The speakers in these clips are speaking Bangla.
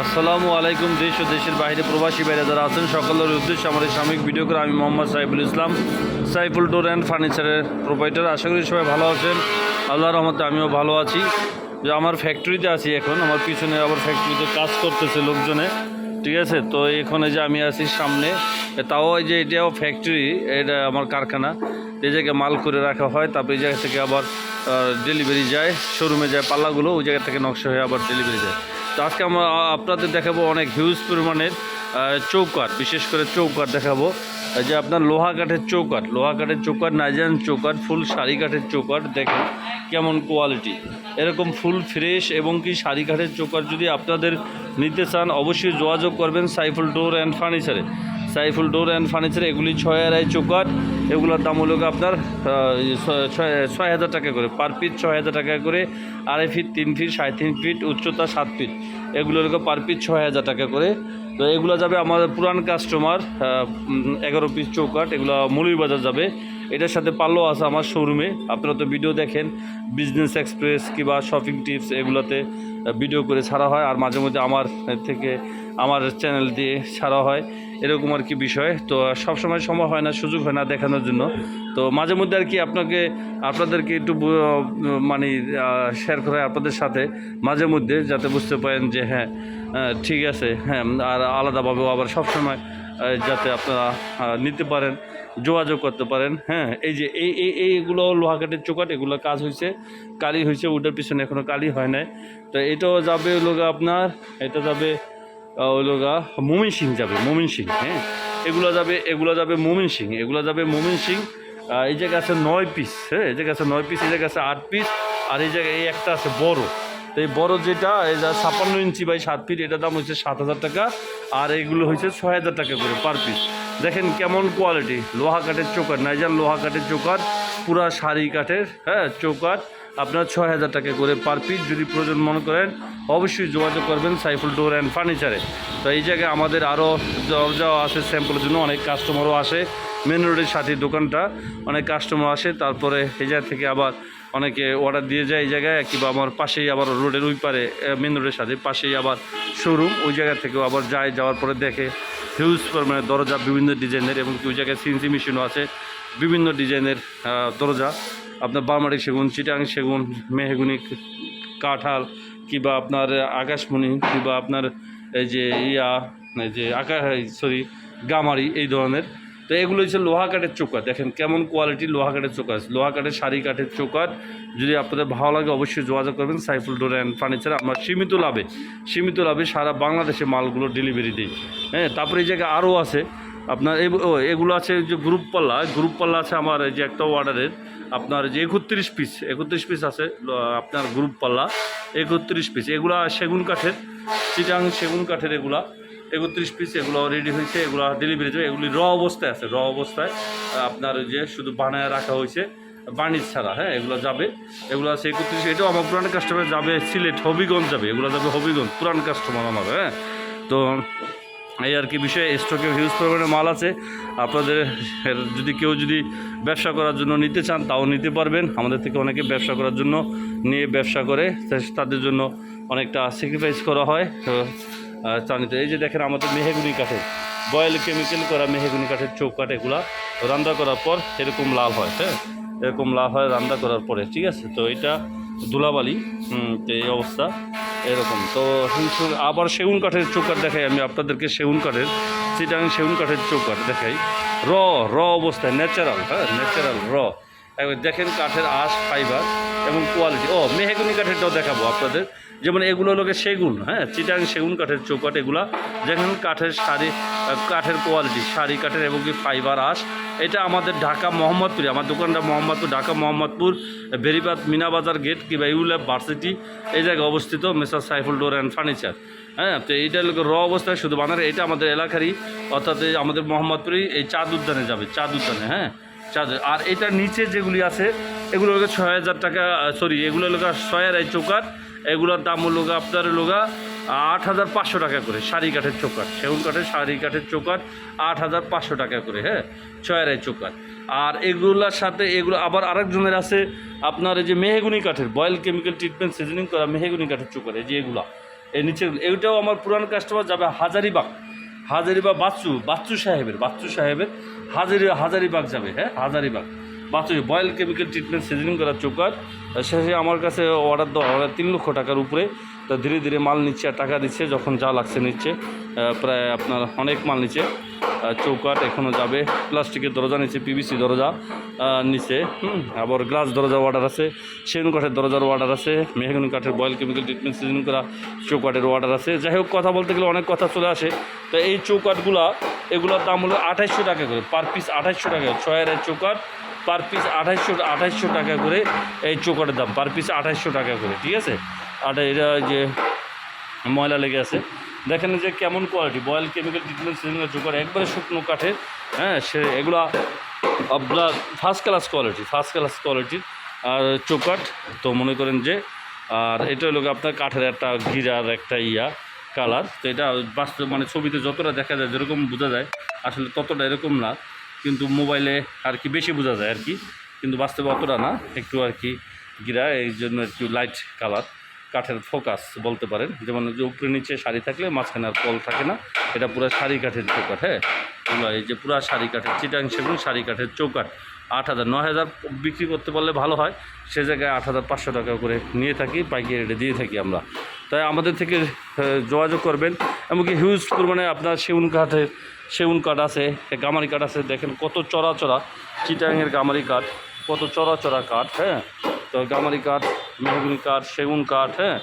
আসসালামু আলাইকুম, দেশ ও দেশের বাইরে প্রবাসী বাইরে যারা আছেন, সকলের উদ্দেশ্যে এই সাময়িক ভিডিও করে আমি মোহাম্মদ সাইফুল ইসলাম, সাইফুল ডোর অ্যান্ড ফার্নিচারের প্রোপাইটার আশা করি সবাই ভালো আছেন। আল্লাহর রহমতে আমিও ভালো আছি। যে আমার ফ্যাক্টরিতে আছি এখন, আমার পিছনে আবার ফ্যাক্টরিতে কাজ করতেছে লোকজনে। ঠিক আছে? তো এখানে যে আমি আছি সামনে তাও এই যে এটাও ফ্যাক্টরি এটা আমার কারখানা। এই জায়গায় মাল করে রাখা হয়, তারপর এই জায়গা থেকে আবার ডেলিভারি যায় শোরুমে যায়, পাল্লাগুলো ওই জায়গা থেকে নকশা হয়ে আবার ডেলিভারি যায়। তো আজকে আমরা আপনাদের দেখাবো অনেক হিউজ পরিমাণের চৌকাট বিশেষ করে চৌকাট দেখাবো। যে আপনার লোহা কাঠের চৌকাট লোহা কাঠের চৌকাট নাইজান চৌকাট ফুল শাড়ি কাঠের চৌকাট দেখেন কেমন কোয়ালিটি এরকম ফুল ফ্রেশ এবং কি শাড়ি কাঠের চৌকাট যদি আপনাদের নিতে চান, অবশ্যই যোগাযোগ করবেন সাইফুল ডোর অ্যান্ড ফার্নিচারে। সাইফুল ডোর অ্যান্ড ফার্নিচার এগুলি ছয় আড়াই চৌকাট এগুলোর দাম হলো আপনার ছয়- হাজার টাকা করে। পার পিস ছয় হাজার টাকা করে, আড়াই ফিট তিন ফিট সাড়ে তিন ফিট উচ্চতা সাত ফিট এগুলো হলো পার পিস ছয় হাজার টাকা করে। তো এগুলো যাবে আমাদের পুরান কাস্টমার এগারো পিস চৌকাট এগুলো মৌলির বাজার যাবে। এটার সাথে পাল্লো আছে আমার শোরুমে আপনারা তো ভিডিও দেখেন বিজনেস এক্সপ্রেস কিংবা শপিং টিপস এগুলোতে ভিডিও করে ছাড়া হয়। আর মাঝে মধ্যে আমার থেকে আমার চ্যানেল দিয়ে ছাড়া হয় এরকম আর কি বিষয়। তো সব সময় সম্ভব হয় না সুযোগ হয় না দেখানোর জন্য। তো মাঝে মধ্যে আর কি আপনাকে আপনাদেরকে একটু মানে শেয়ার করা হয় আপনাদের সাথে। মাঝে মধ্যে যাতে বুঝতে পারেন যে হ্যাঁ ঠিক আছে হ্যাঁ আর আলাদাভাবেও আবার সবসময় আহ, যাতে আপনারা নিতে পারেন যোগাযোগ করতে পারেন হ্যাঁ। এই যে এই এই এইগুলো লোহা কাঠের চোকাট এগুলো কাজ হয়েছে কালি হয়েছে ওটার পিছনে এখনও কালি হয় নাই। তো এটাও যাবে লোক আপনার এটা যাবে ওই গা, মোমিন সিং যাবে, মোমিন সিং হ্যাঁ? এগুলো যাবে এগুলো যাবে মোমিন সিং, এগুলো যাবে মোমিন সিং। এই জায়গায় আছে নয় পিস হ্যাঁ? এই জায়গায় আছে নয় পিস এই জায়গায় আছে আট পিস আর এই জায়গায় এই একটা আছে বড়। তো এই বড় যেটা, এই যা ছাপ্পান্ন ইঞ্চি বাই সাত ফিট এটার দাম হচ্ছে সাত হাজার টাকা, আর এইগুলো হচ্ছে ছয় হাজার টাকা করে পার পিস দেখেন কেমন কোয়ালিটি লোহা কাঠের চৌকাট নাইজার লোহা কাঠের চৌকাট পুরা শাড়ি কাঠের হ্যাঁ চৌকাট আপনার ছয় হাজার টাকা করে পার পিস যদি প্রয়োজন মনে করেন, অবশ্যই যোগাযোগ করবেন সাইফুল ডোর অ্যান্ড ফার্নিচারে। তো এই জায়গায় আমাদের আরও দরজাও আছে স্যাম্পলের জন্য, অনেক কাস্টমারও আসে। মেন রোডের সাথে দোকানটা, অনেক কাস্টমার আসে, তারপরে এই জায়গা থেকে আবার অনেকে অর্ডার দিয়ে যায় এই জায়গায়, কিংবা আমার পাশেই আবার রোডের ওই পারে মেন রোডের সাথে পাশেই আবার শোরুম ওই জায়গা থেকেও আবার যায়, যাওয়ার পরে দেখে হিউজ পরিমাণে দরজা, বিভিন্ন ডিজাইনের এবং ওই জায়গায় সিনসি মেশিনও আছে, বিভিন্ন ডিজাইনের দরজা। আপনার বারমারি সেগুন, চিটাং সেগুন, মেহগুনি, কাঁঠাল, কিংবা আপনার আকাশমণি, কিংবা আপনার এই যে ইয়া যে আকাশ সরি, গামারি, এই ধরনের। তো এগুলো হচ্ছে লোহা কাঠের চোকাট দেখেন কেমন কোয়ালিটি লোহা কাঠের চোকাট লোহা কাঠের শাড়ি কাঠের চোকাট যদি আপনাদের ভালো লাগে অবশ্যই যোগাযোগ করবেন সাইফুল ডোর অ্যান্ড ফার্নিচার। আমরা সীমিত লাভে সীমিত লাভে সারা বাংলাদেশে মালগুলো ডেলিভারি দিই। হ্যাঁ তারপরে এই জায়গায় আরও আছে। আপনার এগুলো আছে যে গ্রুপ পাল্লা গ্রুপ পাল্লা আছে আমার এই যে একটা অর্ডারের আপনার যে একত্রিশ পিস একত্রিশ পিস আছে আপনার গ্রুপ পাল্লা, একত্রিশ পিস এগুলা সেগুন কাঠের, চিটাং সেগুন কাঠের এগুলা। একত্রিশ পিস এগুলো রেডি হয়েছে, এগুলো ডেলিভারি যাবে এগুলি র অবস্থায় আছে র অবস্থায়। আপনার যে শুধু বানায় রাখা হয়েছে, বাণিজ্য ছাড়া হ্যাঁ এগুলো যাবে। এগুলো আছে একত্রিশ, এটাও আমার পুরান কাস্টমার যাবে, সিলেট হবিগঞ্জ যাবে। এগুলো যাবে হবিগঞ্জ, পুরান কাস্টমার আমার হ্যাঁ। তো এই আর কি বিষয়ে স্টকে হিউজ পরিমাণে মাল আছে। আপনাদের যদি কেউ যদি ব্যবসা করার জন্য নিতে চান, তাও নিতে পারবেন। আমাদের থেকে অনেকে ব্যবসা করার জন্য নিয়ে ব্যবসা করে তাদের জন্য অনেকটা স্যাক্রিফাইস করা হয়। তো নিতে এই যে দেখেন আমাদের মেহেগুনি কাঠের বয়েল কেমিক্যাল করা মেহেগুনি কাঠের চোখ চৌকাঠ এগুলা, রান্না করার পর এরকম লাল হয় হ্যাঁ? এরকম লাল হয়, রান্না করার পরে, ঠিক আছে? তো এটা ধুলাবালি তো এই অবস্থা। এরকম। তো আবার সেগুন কাঠের চৌকাঠ দেখাই আমি আপনাদেরকে, সেগুন কাঠের সেটা আমি সেগুন কাঠের চৌকাঠ দেখাই। র র অবস্থায় ন্যাচারাল হ্যাঁ ন্যাচারাল র। দেখেন কাঠের আশ ফাইবার এবং কোয়ালিটি ও, মেহেগুনি কাঠেরটাও দেখাবো আপনাদের। যেমন এগুলো লোকে সেগুন হ্যাঁ চিটাং সেগুন কাঠের চৌকাঠ এগুলা। যেমন কাঠের শাড়ি কাঠের কোয়ালিটি শাড়ি কাঠের এবং কি ফাইবার আঁশ। এটা আমাদের ঢাকা মোহাম্মদপুরে, আমার দোকানটা মোহাম্মদপুর, ঢাকা মোহাম্মদপুর, বেরিবাদ মিনাবাজার গেট কিংবা ইউল্যাব ভার্সিটি এই জায়গায় অবস্থিত messrs Saiful door and furniture. হ্যাঁ তো এইটা লোক র অবস্থায় শুধু বানারে, এটা আমাদের এলাকারই, অর্থাৎ আমাদের মোহাম্মদপুরেই এই চাঁদ উদ্যানে যাবে, চাঁদ উদ্যানে হ্যাঁ। চাঁদ আর এটা নিচে যেগুলি আছে, এগুলো লোক ছয় হাজার টাকা সরি এগুলো লোক ছয় হাজার চৌকাট এগুলোর দাম হলো আপনার লোকা আট হাজার পাঁচশো টাকা করে, শাড়ি কাঠের চৌকাট সেগুন কাঠের, শাড়ি কাঠের চৌকাট আট হাজার পাঁচশো টাকা করে হ্যাঁ ছয় আড়াই চৌকাট আর এগুলোর সাথে এগুলো, আবার আরেকজনের আছে আপনার এই যে মেহেগুনি কাঠের, বয়েল কেমিক্যাল ট্রিটমেন্ট, সিজনিং করা মেহেগুনি কাঠের চৌকাট এই যে এগুলা, এই নিচে এইটাও আমার পুরান কাস্টমার যাবে হাজারিবাগ হাজারিবাগ বাচ্চু বাচ্চু সাহেবের বাচ্চু সাহেবের হাজারি হাজারিবাগ যাবে হ্যাঁ? হাজারিবাগ। বাচ্চু বয়েল কেমিক্যাল ট্রিটমেন্ট সিজনিং করা চোকার শেষে আমার কাছে অর্ডার দেওয়া অর্ডার তিন লক্ষ টাকার উপরে। তা ধীরে ধীরে মাল নিচ্ছে আর টাকা দিচ্ছে, যখন যা লাগছে নিচ্ছে প্রায় আপনার অনেক মাল নিচ্ছে। চৌকাট এখনও যাবে, প্লাস্টিকের দরজা নিচে পিভিসি দরজা নিচে আবার গ্লাস দরজা অর্ডার আছে, সেগুন কাঠের দরজার অর্ডার আছে, মেহগুনি কাঠের বয়েল কেমিক্যাল ট্রিটমেন্ট সিজন করা চৌকাটের অর্ডার আছে। যাই হোক, কথা বলতে গেলে অনেক কথা চলে আসে। তো এই চৌকাটগুলা এগুলোর দাম হলো আঠাইশশো টাকা করে পার পিস আঠাইশশো টাকা ছয়ের চৌকাট পার পিস আঠাইশশো আঠাইশশো টাকা করে এই চৌকাটের দাম। পার পিস আঠাইশশো টাকা করে, ঠিক আছে? আর এটা যে ময়লা লেগে আছে, দেখেন যে কেমন কোয়ালিটি বয়েল কেমিক্যাল ট্রিটমেন্ট সিজনের জোগাড় একবারে শুকনো কাঠের হ্যাঁ সে এগুলো আপনার first class quality first class কোয়ালিটির আর চৌকাট তো মনে করেন যে, আর এটা হলো আপনার কাঠের একটা গিরার একটা ইয়া কালার তো এটা বাস্তব মানে ছবিতে যতটা দেখা যায়, যেরকম বোঝা যায়, আসলে ততটা এরকম না। কিন্তু মোবাইলে আর কি বেশি বোঝা যায় আর কি। কিন্তু বাস্তবে অতটা না, একটু আর কি গিরা, এই জন্য আর কি লাইট কালার কাঠের ফোকাস বলতে পারেন। যেমন যে উপরে নিচে শাড়ি থাকলে মাঝখানে আর কল থাকে না, এটা পুরো শাড়ি কাঠের চৌকাঠ হ্যাঁ? এই যে পুরো শাড়ি কাঠের, চিটাং সেগুন শাড়ি কাঠের চৌকাঠ। আট হাজার, নয় হাজার বিক্রি করতে পারলে ভালো হয়। সে জায়গায় আট হাজার পাঁচশো টাকা করে নিয়ে থাকি, পাইকারি রেটে দিয়ে থাকি আমরা। তাই আমাদের থেকে যোগাযোগ করবেন। এমনকি হিউজ পরিমাণে আপনার সেগুন কাঠের সেগুন কাঠ আছে গামারি কাঠ আছে, দেখেন কত চড়া চড়া, চিটাংয়ের গামারি কাঠ, কত চড়া চড়া কাঠ হ্যাঁ? তো গামারি কাঠ, মেহগুনি কাঠ সেগুন কাঠ হ্যাঁ?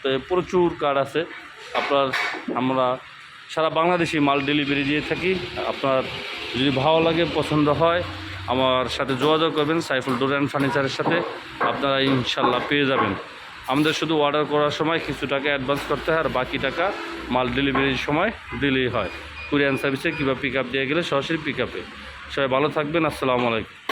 তো প্রচুর কাঠ আছে। আপনার, আমরা সারা বাংলাদেশি মাল ডেলিভারি দিয়ে থাকি। আপনার যদি ভালো লাগে, পছন্দ হয়, আমার সাথে যোগাযোগ করবেন, সাইফুল ডোর অ্যান্ড ফার্নিচারের সাথে। আপনারা ইনশাল্লাহ পেয়ে যাবেন। আমাদের শুধু অর্ডার করার সময় কিছু টাকা অ্যাডভান্স করতে হয়, আর বাকি টাকা মাল ডেলিভারির সময় দিলেই হয়। কুরিয়ান সার্ভিসে কিংবা পিক আপ দিয়ে গেলে সরাসরি পিক আপে সবাই ভালো থাকবেন, আসসালামু আলাইকুম।